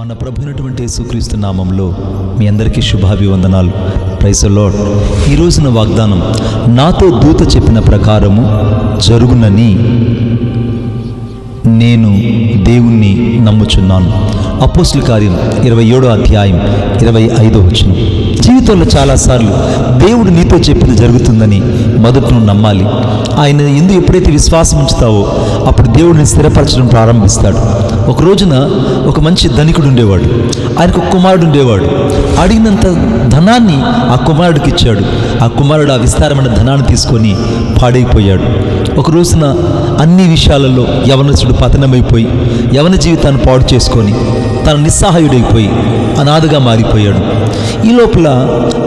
మన ప్రభునటువంటి యేసుక్రీస్తు నామంలో మీ అందరికీ శుభాభివందనాలు. ప్రైస్ లార్డ్ ఈ రోజున వాగ్దానం నాతో దూత చెప్పిన ప్రకారము జరుగునని నేను దేవుణ్ణి నమ్ముచున్నాను. అపోస్ల కార్యం ఇరవై ఏడో అధ్యాయం ఇరవై ఐదో వచనం. జీవితంలో చాలాసార్లు దేవుడు నీతో చెప్పింది జరుగుతుందని మొదట నువ్వు నమ్మాలి. ఆయన ఎందు ఎప్పుడైతే విశ్వాసం ఉంచుతావో అప్పుడు దేవుడిని స్థిరపరచడం ప్రారంభిస్తాడు. ఒక రోజున ఒక మంచి ధనికుడు ఉండేవాడు. ఆయనకు ఒక కుమారుడు ఉండేవాడు. అడిగినంత ధనాన్ని ఆ కుమారుడికి ఇచ్చాడు. ఆ కుమారుడు ఆ విస్తారమైన ధనాన్ని తీసుకొని పాడైపోయాడు. ఒక రోజున అన్ని విషయాలలో యవనసుడు పతనమైపోయి యవన జీవితాన్ని పాడు చేసుకొని తన నిస్సహాయుడైపోయి అనాథగా మారిపోయాడు. ఈ లోపల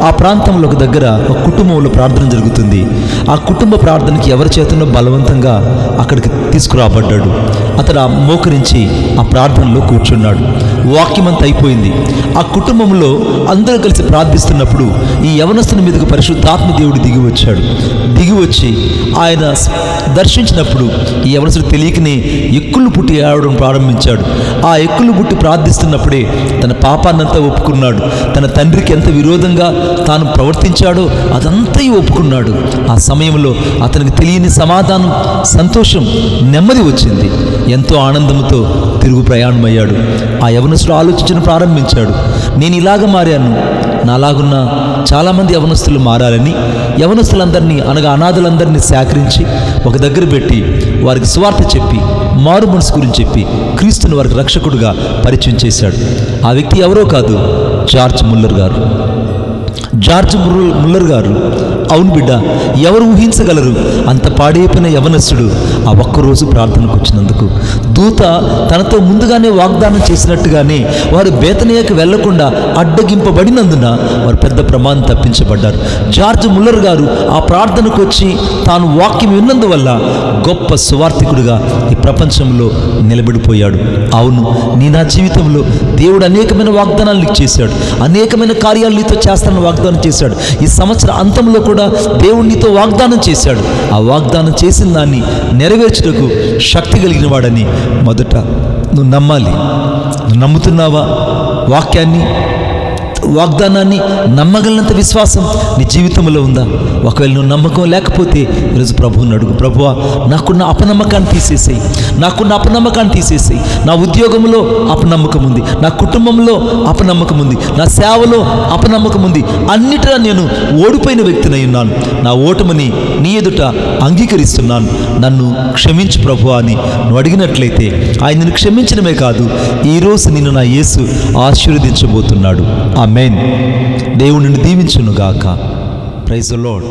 ఆ ప్రాంతంలో ఒక దగ్గర ఒక కుటుంబంలో ప్రార్థన జరుగుతుంది. ఆ కుటుంబ ప్రార్థనకి ఎవరి చేతనో బలవంతంగా అక్కడికి తీసుకురాబడ్డాడు. అతడు ఆ మోకరించి ఆ ప్రార్థనలో కూర్చున్నాడు. వాక్యం అంతా అయిపోయింది ఆ కుటుంబంలో అందరూ కలిసి ప్రార్థిస్తున్నప్పుడు ఈ యవనస్తుని మీదకు పరిశుద్ధాత్మ దేవుడు దిగి వచ్చాడు. దిగి వచ్చి ఆయన దర్శించినప్పుడు ఈ యవనస్తుడు తెలియకనే ఎక్కులు పుట్టి ఆడడం ప్రారంభించాడు. ఆ ఎక్కులు పుట్టి ప్రార్థిస్తున్నప్పుడే తన పాపాన్నంతా ఒప్పుకున్నాడు. తన తండ్రికి ఎంత విరోధంగా తాను ప్రవర్తించాడో అదంతా ఒప్పుకున్నాడు. ఆ సమయంలో అతనికి తెలియని సమాధానం సంతోషం నెమ్మది వచ్చింది. ఎంతో ఆనందంతో తిరుగు ప్రయాణమయ్యాడు. ఆ యవన యవనస్తుడు ఆలోచించడం ప్రారంభించాడు. నేను ఇలాగ మారాను. నాలాగున్న చాలామంది యవనస్తులు మారాలని యవనస్తులందరినీ అనగా అనాథులందరినీ సేకరించి ఒక దగ్గర పెట్టి వారికి స్వార్థ చెప్పి మారు మనసు గురించి చెప్పి క్రీస్తుని వారికి రక్షకుడుగా పరిచయం చేశాడు. ఆ వ్యక్తి ఎవరో కాదు జార్జ్ ముల్లర్ గారు. జార్జ్ ముల్లర్ గారు అవును బిడ్డ ఎవరు ఊహించగలరు? అంత పాడైపోయిన యవనస్సుడు ఆ ఒక్కరోజు ప్రార్థనకు వచ్చినందుకు. దూత తనతో ముందుగానే వాగ్దానం చేసినట్టుగానే వారు బేతనీయకు వెళ్ళకుండా అడ్డగింపబడినందున వారు పెద్ద ప్రమాదం తప్పించబడ్డారు. జార్జ్ ముల్లర్ గారు ఆ ప్రార్థనకు వచ్చి తాను వాక్యం విన్నందువల్ల గొప్ప సువార్థికుడిగా ఈ ప్రపంచంలో నిలబడిపోయాడు. అవును నీ నా జీవితంలో దేవుడు అనేకమైన వాగ్దానాలు నీకు చేశాడు. అనేకమైన కార్యాలు నీతో చేస్తానని వాగ్దానం చేశాడు. ఈ సంవత్సరం అంతంలో కూడా దేవుడు నీతో వాగ్దానం చేశాడు. ఆ వాగ్దానం చేసిన దాన్ని నెరవేర్చుటకు శక్తి కలిగిన వాడని మొదట నువ్వు నమ్మాలి. నువ్వు నమ్ముతున్నావా వాక్యాన్ని? వాగ్దానాన్ని నమ్మగలనంత విశ్వాసం నీ జీవితంలో ఉందా? ఒకవేళ నువ్వు నమ్మకం లేకపోతే ఈరోజు ప్రభువుని అడుగు. ప్రభువా నాకున్న అపనమ్మకాన్ని తీసేసేయి. నాకున్న అపనమ్మకాన్ని తీసేసేయి. నా ఉద్యోగంలో అపనమ్మకం ఉంది. నా కుటుంబంలో అపనమ్మకం ఉంది. నా సేవలో అపనమ్మకం ఉంది. అన్నిటిలో నేను ఓడిపోయిన వ్యక్తినై ఉన్నాను. నా ఓటమిని నీ ఎదుట అంగీకరిస్తున్నాను. నన్ను క్షమించు ప్రభు అని నువ్వు అడిగినట్లయితే ఆయనను క్షమించడమే కాదు ఈరోజు నిన్ను నా యేసు ఆశీర్వదించబోతున్నాడు. ఆమె మెయిన్ దేవుడిని దీవించునుగాక. Praise load